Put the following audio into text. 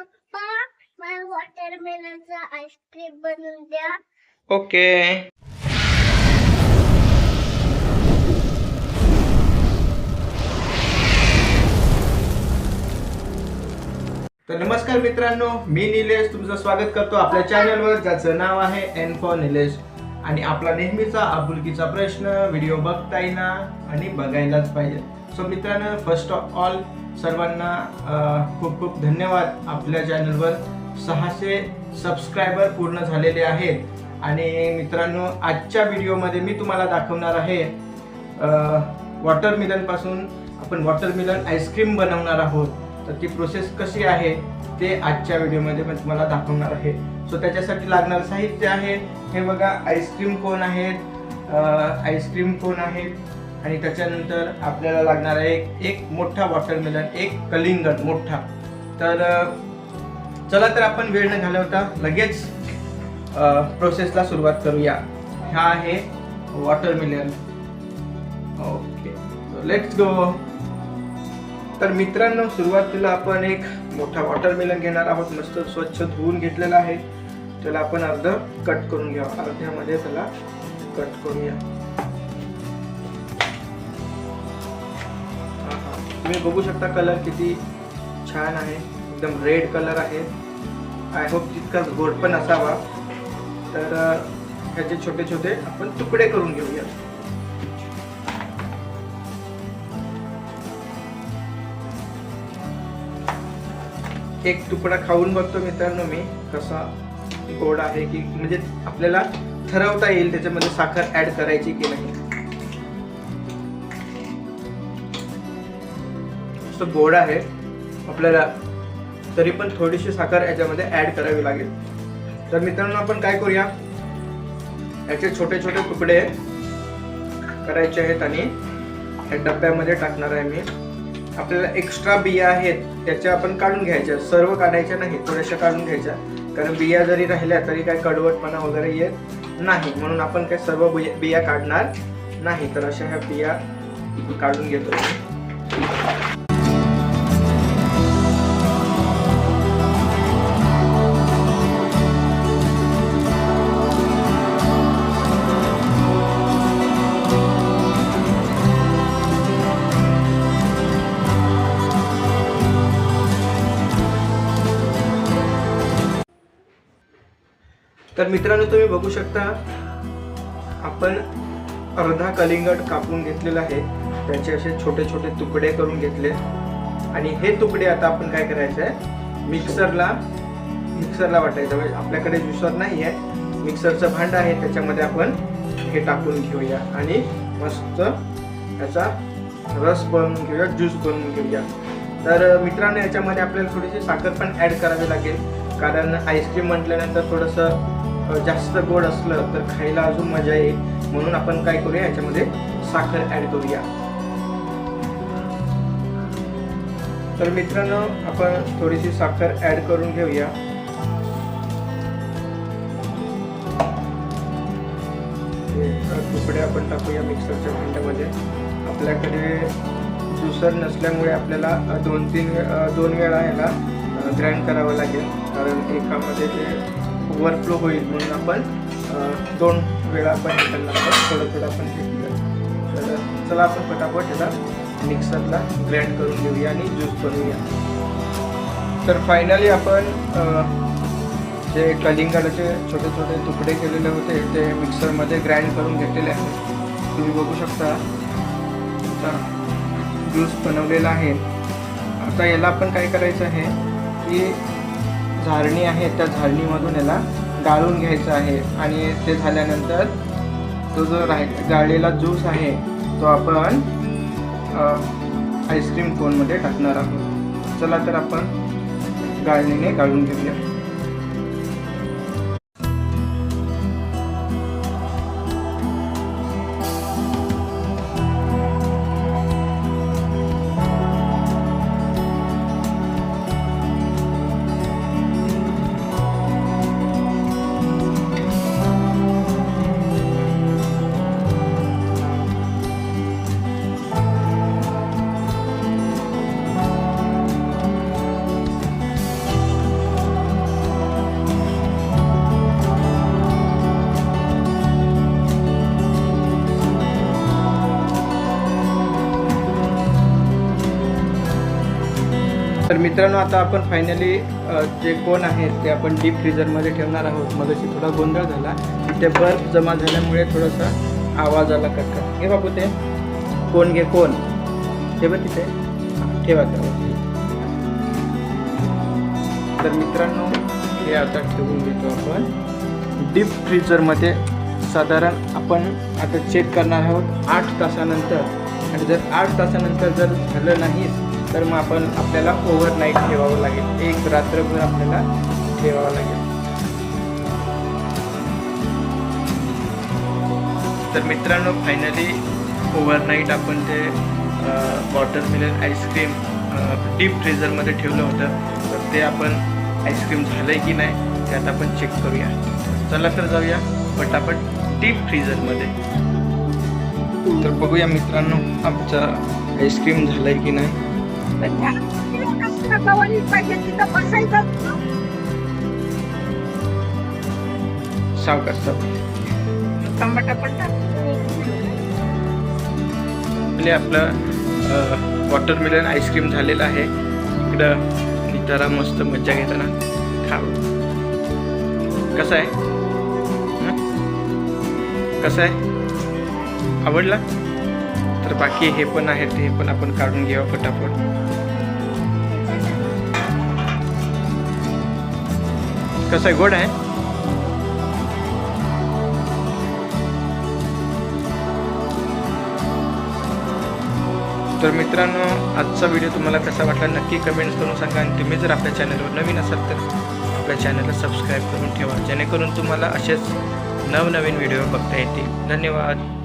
पप्पा मला वॉटरमेलनचा आईस्क्रीम बनवून द्या. ओके. तर नमस्कार मित्रांनो मी निलेश. तुमचं स्वागत करतो आपल्या चॅनलवर ज्याचं नाव आहे एन फॉर निलेश आणि आपला नेहमीचा आपुलकीचा प्रश्न व्हिडिओ बघता येईना आणि बघायलाच पाहिजे. सो मित्रांनो फर्स्ट ऑफ ऑल सर्वांना खूप खूप धन्यवाद. आपल्या चॅनलवर सहाशे सबस्क्रायबर पूर्ण झालेले आहेत. आणि मित्रांनो आजच्या व्हिडिओमध्ये मी तुम्हाला दाखवणार आहे वॉटरमिलनपासून आपण वॉटरमिलन आईस्क्रीम बनवणार आहोत. तर ती प्रोसेस कशी आहे ते आजच्या व्हिडिओमध्ये मी तुम्हाला दाखवणार आहे. सो त्याच्यासाठी लागणारं साहित्य आहे. हे बघा आईस्क्रीम कोण आहेत? आईस्क्रीम कोण आहेत? आणि त्याच्यानंतर आपल्याला लागणार आहे एक एक मोठा वॉटरमेलन एक कलिंगड मोठा. तर चला तर आपण वेळ न घालवता लगेच प्रोसेसला सुरुवात करूया. हा आहे वॉटरमेलन ओके. लेट्स गो तर मित्रांनो सुरुवातीला आपण एक मोठा वॉटरमेलन घेणार आहोत. मस्त स्वच्छ धुवून घेतलेला आहे. त्याला आपण अर्ध कट करून घ्या अर्ध्यामध्ये त्याला कट करूया. तुम्ही बघू शकता कलर किती छान आहे. एकदम रेड कलर आहे. आय होप तितकाच गोड पण असावा. तर ह्याचे छोटे छोटे आपण तुकडे करून घेऊया. एक तुकडा खाऊन बघतो मित्रांनो मी कसा गोड आहे की म्हणजे आपल्याला ठरवता येईल त्याच्यामध्ये साखर ऍड करायची की नाही. मस्त गोड आहे. आपल्याला तरी पण थोडीशी साखर याच्यामध्ये ऍड करावी लागेल. तर मित्रांनो आपण काय करूया? याचे छोटे छोटे तुकडे करायचे आहेत आणि या डब्यामध्ये टाकणार आहे मी. आपल्याला एक्स्ट्रा बिया आहेत त्याच्या आपण काढून घ्यायच्या सर्व काढायच्या नाही थोड्याशा काढून घ्यायच्या कारण बिया जरी राहिल्या तरी काय कडवटपणा वगैरे येत नाही. म्हणून आपण काय सर्व बिया- बिया काढणार नाही. तर अशा ह्या बिया काढून घेतो तर मित्रांनो तुम्ही बघू शकता आपण अर्धा कलिंगड कापून घेतलेला आहे. त्याचे असे छोटे छोटे तुकडे करून घेतले. आणि हे तुकडे आता आपण काय करायचं आहे मिक्सरला मिक्सरला वाटायचं. म्हणजे आपल्याकडे ज्युसर नाही आहे मिक्सरचं भांडं आहे. त्याच्यामध्ये आपण हे टाकून घेऊया. आणि मस्त याचा रस बनवून घेऊया ज्यूस बनवून घेऊया. तर मित्रांनो याच्यामध्ये आपल्याला थोडीशी साखर पण ॲड करावी लागेल. कारण आईस्क्रीम म्हटल्यानंतर थोडंसं जास्त गोड असलं तर खायला अजून मजा येईल. म्हणून आपण काय करूया याच्यामध्ये साखर ॲड करूया. तर मित्रांनो आपण थोडीशी साखर ॲड करून घेऊया. तुकडे आपण टाकूया मिक्सरच्या भांड्यामध्ये. आपल्याकडे ज्युसर नसल्यामुळे आपल्याला दोन तीन दोन वेळा याला ग्राइंड करावं लागेल. कारण एकामध्ये ते ओव्हरफ्लो होईल म्हणून आपण दोन वेळा आपण हे करायला थोडं थोडं आपण हे केलं. तर चला आपण पटापट याला मिक्सरला ग्राइंड करून घेऊया आणि ज्यूस बनवूया. तर फायनली आपण जे कलिंगडाचे छोटे छोटे तुकडे केलेले होते ते मिक्सरमध्ये ग्राइंड करून घेतलेले आहेत. तुम्ही बघू शकता ज्यूस बनवलेला आहे. आता याला आपण काय करायचं आहे की झारणी आहे त्या झारणीमधून याला गाळून घ्यायचं आहे. आणि ते झाल्यानंतर तो जो राह गाळलेला ज्यूस आहे तो आपण आईस्क्रीम कोनमध्ये टाकणार आहोत. चला तर आपण गाळणीने गाळून घेऊया. तर मित्रांनो आता आपण फायनली जे कोण आहेत ते आपण डीप फ्रीजरमध्ये ठेवणार आहोत. मग थोडा गोंधळ झाला. तिथे बर्फ जमा झाल्यामुळे थोडासा आवाज आला कटकट. हे बापू ते. कोण घे कोण? ते बघ तिथे. ठेवा तर मित्रांनो हे आता ठेवून घेतो आपण. डीप फ्रीजरमध्ये साधारण आपण आता चेक करणार आहोत आठ तासानंतर. आणि जर आठ तासानंतर जर झालं नाही तर मग आपण आपल्याला ओव्हरनाईट ठेवावं लागेल. एक रात्रभर आपल्याला ठेवावं लागेल. तर मित्रांनो फायनली ओव्हरनाईट आपण ते वॉटरमेलन आईस्क्रीम डीप फ्रीजरमध्ये ठेवलं होतं. तर ते आपण आईस्क्रीम झालं आहे की नाही ते आता आपण चेक करूया. चला तर जाऊया पटापट डीप फ्रीजरमध्ये तर बघूया मित्रांनो आमचं आईस्क्रीम झालं आहे की नाही. सावकाश सावकाश आपले आपलं वॉटरमेलन आईस्क्रीम झालेलं आहे. इकडं नितारा मस्त मज्जा घेताना खाव कसं आहे? कसं आहे? आवडला? तर बाकी हे पण आहेत ते पण आपण काढून घेऊ फटाफट. कसं आहे? गोड आहे? तर मित्रांनो आजचा व्हिडिओ तुम्हाला कसा वाटला? नक्की कमेंट्स करून सांगा. आणि तुम्ही जर आपल्या चॅनलवर नवीन असाल तर आपल्या चॅनलला सबस्क्राईब करून ठेवा. जेणेकरून तुम्हाला असेच नवनवीन व्हिडिओ बघता येतील. धन्यवाद.